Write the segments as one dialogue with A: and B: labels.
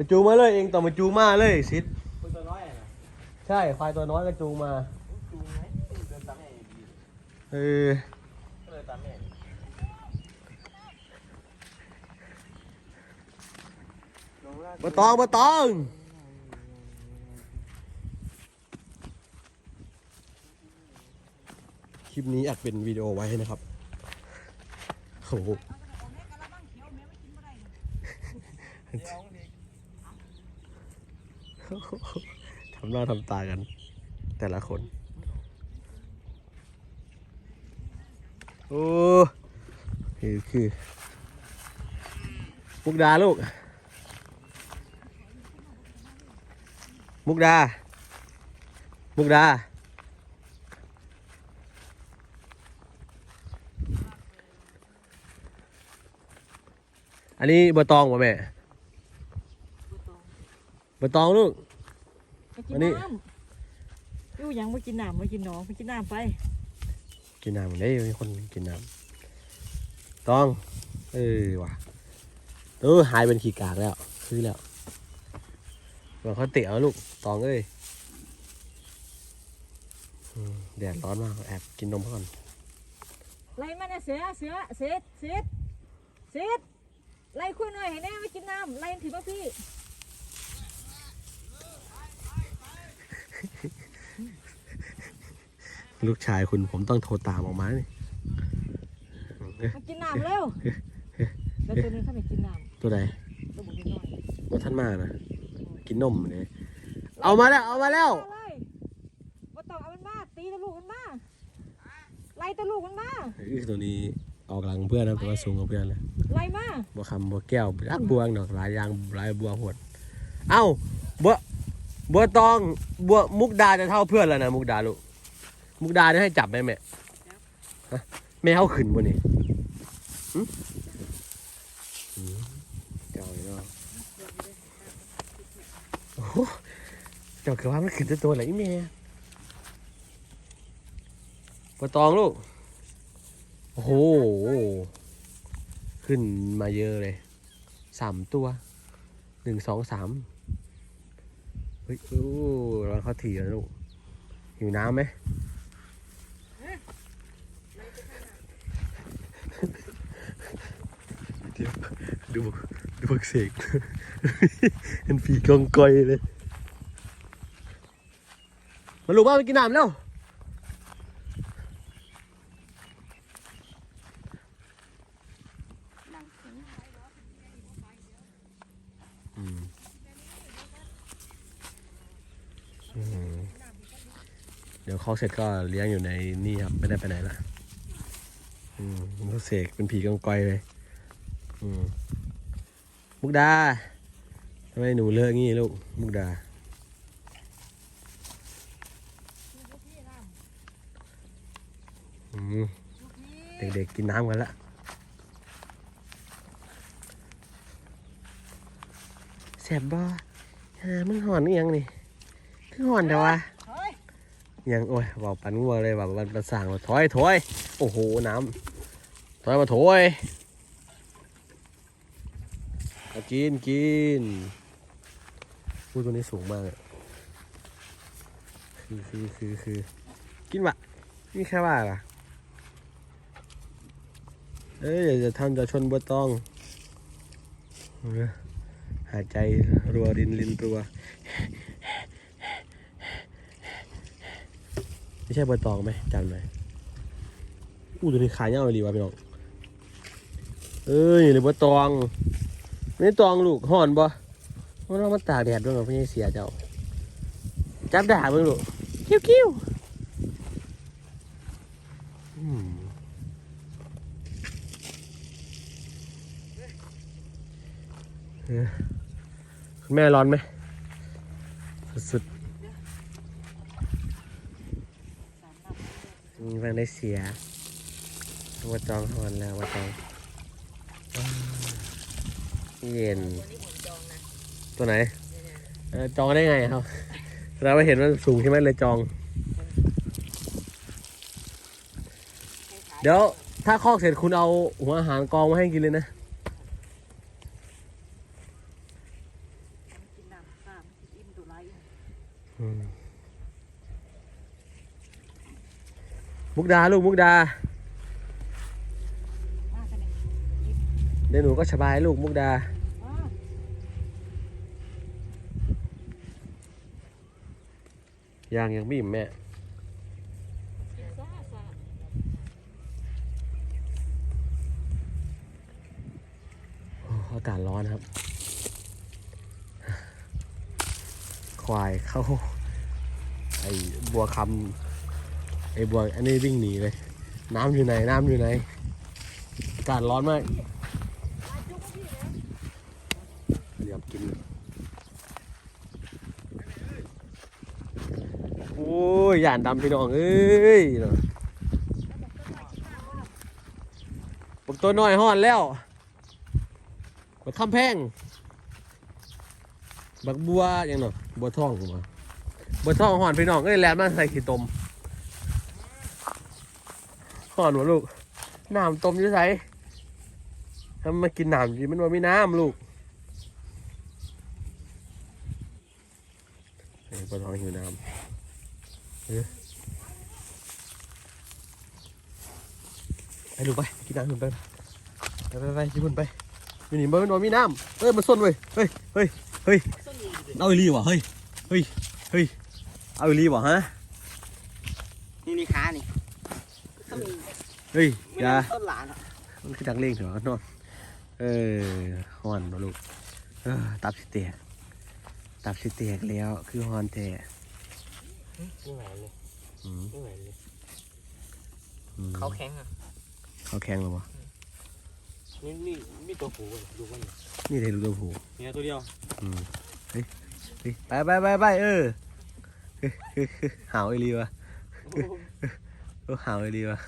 A: ไปจูงมาเลยเองต้องมาจูงมาเลยซิด
B: คุณตัวน้อยอะนะ
A: ใช่ควายตัวน้อยก็จูงมา
B: จูงไหมเดินตามแม่อยู่ดี
A: เออ
B: ก็เลยตามแม่ลงล่าง
A: บะตองบะตองคลิปนี้อัดเป็นวิดีโอไว้นะครับโอ้โห ทำ หน้าทำตากัน แต่ละคน โอ้คือคือมุกดาลูก มุกดา มุกดา อันนี้เบอร์ตองป่ะแม่เบอร์ตองลูก
C: กิ
A: อั
C: น
A: นนี้
C: น้ำอยู่ยังไม่กินน้ำไม่กินหนองไปกินน้ำไป
A: กินน้ำได้มีคนกินน้ำตอง เออว่ะเออหายเป็นขี้กากแล้วซื้อแล้วบอกเขาเตะเอาลูกตองเอ้ยอืมแดดร้อนมากแอบกินนมก่อน
C: ไล่มาเนี่ยเสือเสือเสือเสือเสือไล่คุยหน่อยให้แน่ไม่กินน้ำไล่ถือว่าพี่
A: ลูกชายคุณผมต้องโทรตามออกมานี่
C: มากินน้ำเร็วแล้วตัวนี้เขาไม่กินน้
A: ตัวใดำ
C: ตัวบุกน้อย
A: ว่าท่านมานะกินนมเลยเอามาแล้วเอามาแล้ว
C: เอาเลยว่าต้องเอามันมาตีตะลูกมันมาไล่ตะลูกมันมา
A: เออตัวนี้ออกหลังเพื่อนนะแต่ว่าสูงกว่าเพื่อนเลย
C: ไล่มา
A: บัวคำบัวแก้วรักบัวดอกหลายอยางหลายบัวหดเอ้าบัว บัวตองบัวมุกดาจะเท่าเพื่อนแล้วนะมุกดาลูกมุกดาจะให้จับไหมแม่ฮะแม่เอาขึ้นบนนี่เจ้าเนาะโอ้โหเจ้าคือว่ามันขึ้นแต่ตัวไหนแม่บัวตองลูกโอ้โหขึ้นมาเยอะเลยสามตัวหนึ่งสองสาม ฮ้ยอู้ร้อนเขาถี่แล้วลูกหิวน้ำไหมเดี๋ยวดูดูบักเสกเป็นผีกองกอยเลย มาลูกบ้านไปกินน้ำแล้ว อืมอืม เดี๋ยวเสร็จก็เลี้ยงอยู่ในนี่ครับ ไม่ได้ไปไหนละอืมเขาเสกเป็นผีกองกอยเลย อืมมุกดาทำไมหนูเลอะงี้ลูก มุกดา อืมเด็กๆกินน้ำกันละแสบบ่ฮามันหอนอียังนี่คือหอนแต่ว่า
C: ยั
A: งโอ้ยบอกปันงัวเลยแบบมันประสางถอยถอยโอ้โหน้ำถอยมาถอยกินกินพูดตัวนี้สูงมากเลยคือคือคือคือกินวะนี่แค่ว่าล่ะเอ้ยอย่าจะทำจะชนบัวตอง หายใจรัวรินรินรัว ไม่ใช่เบตองไหมจำหน่อยอู้ตัวนี้ขายเงาเลยดีวะพี่น้องเอ้ยหรือเบอร์ตองไม่ตองลูกห่อนบ่มันเอามาตากแดดด้วยเหรอพี่เสียเจ้าจับด่าเบิ่งลูกคิ้วคิ้วคุณแม่ร้อนไหมสุด ๆแม่ได้เสียวัดจองหอนแล้วว่าจองเย็น ตัวไหนจองได้ไงครับ เราไปเห็นว่าสูงใช่ไหมเลยจอง เดี๋ยวถ้าคอกเสร็จคุณเอาหัวอาหารกองมาให้กินเลยนะ อืม มุกดาลูกมุกดา
C: มากันเลย
A: เดี๋ยวหนูก็สบายลูกมุกดา
C: อ่า
A: ยังยังไม่อิ่มแม่
C: กินซ่าซ่า
A: โอ้อากาศร้อนครับ ควายเข้า ไอ้บัวคำไอ้บัวอันนี้วิ่งหนีเลย น้ำอยู่ไหน น้ำอยู่ไหนอากาศร้อนมากเหลือบกินโอ้ยยานดำพี่น้องเอ้ยเนาะบักตัวน้อยห่อนแล้วบักคำแพง บักบัวยังเนาะบัวทองมาบัวทองห่อนพี่น้องเอ้ยแลนด์มาใส่ขี้ตม ห่อนวะลูกน้ำต้มอยี่ไสทำมากินน้ำจีมันว่ามีน้ำลูกเฮ้ยบัวทองหิวน้ำเออไปลูกไปกินน้ำคุณไปไปไปไปกินคุณไปมีหนีมันว่ามีน้ำเอ้ยมันส้นเว้ยเฮ้ยเฮ้ยเฮ้ยเอาอีหลีวะเฮ้ยเฮ้ยเฮ้ยเอาอีหลีวะฮะ
B: นี่นี่ขานี่ต้องมี
A: เฮ้ย
B: ไม่
A: อย่า
B: ต้นหลานอะ
A: มันคือดังเล่งเถอะนอนเออฮอนมาลูกเออตับสิเตียกตับสิเตียกแล้ว คือฮอนแท้
B: ไม่ไหวเลย
A: อืม
B: ไม่ไหวเลย
A: อืม
B: เขาแข็งอะ
A: เขาแข็งหรอวะ
B: นี่นี่มีตัวผูเลยดูกัน
A: นี่เลยลูกตัวผู
B: เนี่ยตัวเดียว
A: อืมเฮ้ยเฮ้ยไปไปไปไปเออเฮ้ยเฮ้ยเฮ้ยหาวไอรีวะเออหาวไอรีวะ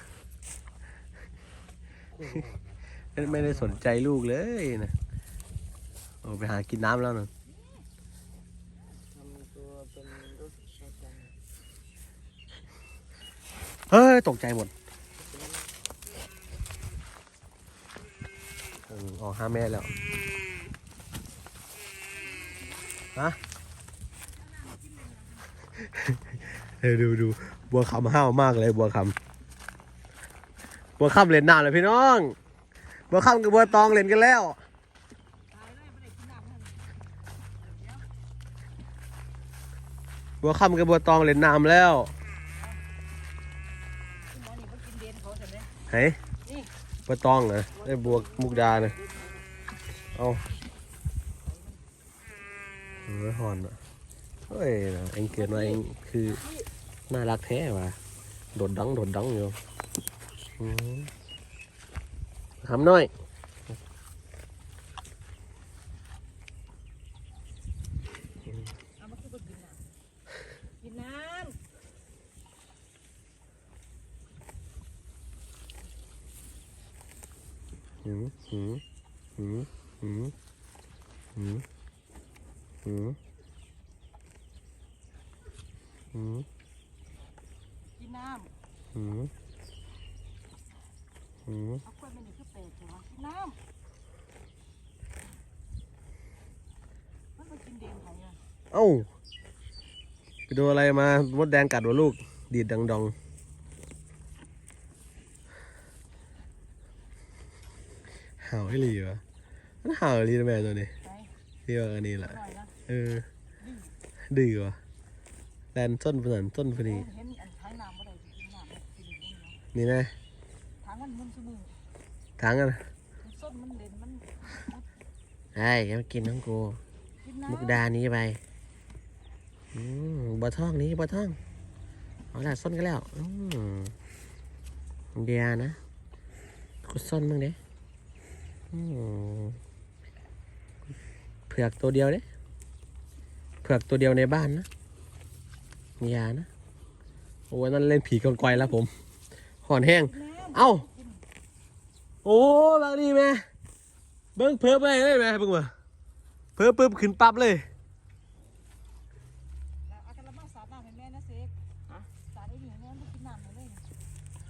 A: ไม่ได้สนใจลูกเลยนะโอ้ไปหากินน้ำแล้วนะ
B: ทำตัวเป็นรถชนกัน
A: เฮ้ย ตกใจหมดเออออกห้าแม่แล้ว ฮะ เดี๋ยวดูดูบัวคำห้าวมากเลยบัวคำ บัวคำเล่นน้ำเลยพี่น้องบัวคำกับบัวตองเล่นกันแล้ว
C: ตายเลยไม่ได้กินน้ำให้
A: บัวคำกับบัวตองเล่นน้ำแล้ว
C: กินหมอนี่มันกินเดนเขาใช่ไหม
A: เฮ้ยบัวตองเหรอไอ้บัวมุกดาเนี่ยเอาเออหอนอะเฮ้ยเองเกิดมาเองคือน่ารักแท้ว่ะโดดดังโดดดังอยู่ ทำหน่อย
C: เอามาคือบ่กินน้ำกินน้
A: หืมหืมหืมหืมหืมหืมหืมำ
C: กินน้
A: หืม หืม
C: เอากล้วยมันนี่คือแปลกเหรอกินน้ำมันไปกินเดนเขาเนี่ย
A: เอ้าไปดูอะไรมามดแดงกัดวะลูก ดีดดังดองเห่าให้รีวะมันเห่าให้รีนะแม่ตัวนี้
C: ไป
A: ที่ว่าอันนี้แหละ
C: หน่อยนะ
A: เออดื้อวะแลนต้นผนันต้นพอดี
C: เห็นอันท้ายน้ำอะไรกินน้ำกิน
A: นี่นะ
C: ทาง มันมุนสมือ
A: ทางกัน
C: มันส้นมันเด่นมัน
A: ไอ้แกมากินน้องกู
C: กินน้
A: มุกดานี้ไปอืมบะท่องนี้บะท่อง เอาละส้นกันแล้วอืมเดียนะกูส้นมึงเด้อืมเผือกตัวเดียวเด้เผือกตัวเดียวในบ้านนะอยานะ โอ้ยนั่นเล่นผีกองกอยแล้วผม หอนแห้งำ
C: น้ำ
A: เอ้า โอ้บางดีแม่เบิ้งเพิ่มไปเลยแม่เบิ้งมาเพิ่มปุ๊บขึ้นปั๊บเลย
C: เอากระมังสาดน้ำให้แม่นะเซ็กสาดไอ้นี่ให้แม่มันกินน้ำให้เลย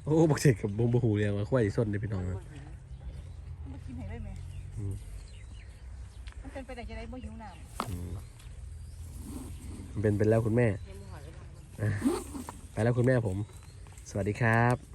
A: โอ้บอกเสกกับบ่บ่หูเรียงว่าควายส้นเลยพี่น้องนะ
C: มันกินให้เลยแม่
A: อืม
C: มันเป็นไปได้จะได้บ่หิวน้ำ
A: อืมมันเป็นไปแล้วคุณแม่
C: เห็น
A: ไปแล้วคุณแม่ผม สวัสดีครับ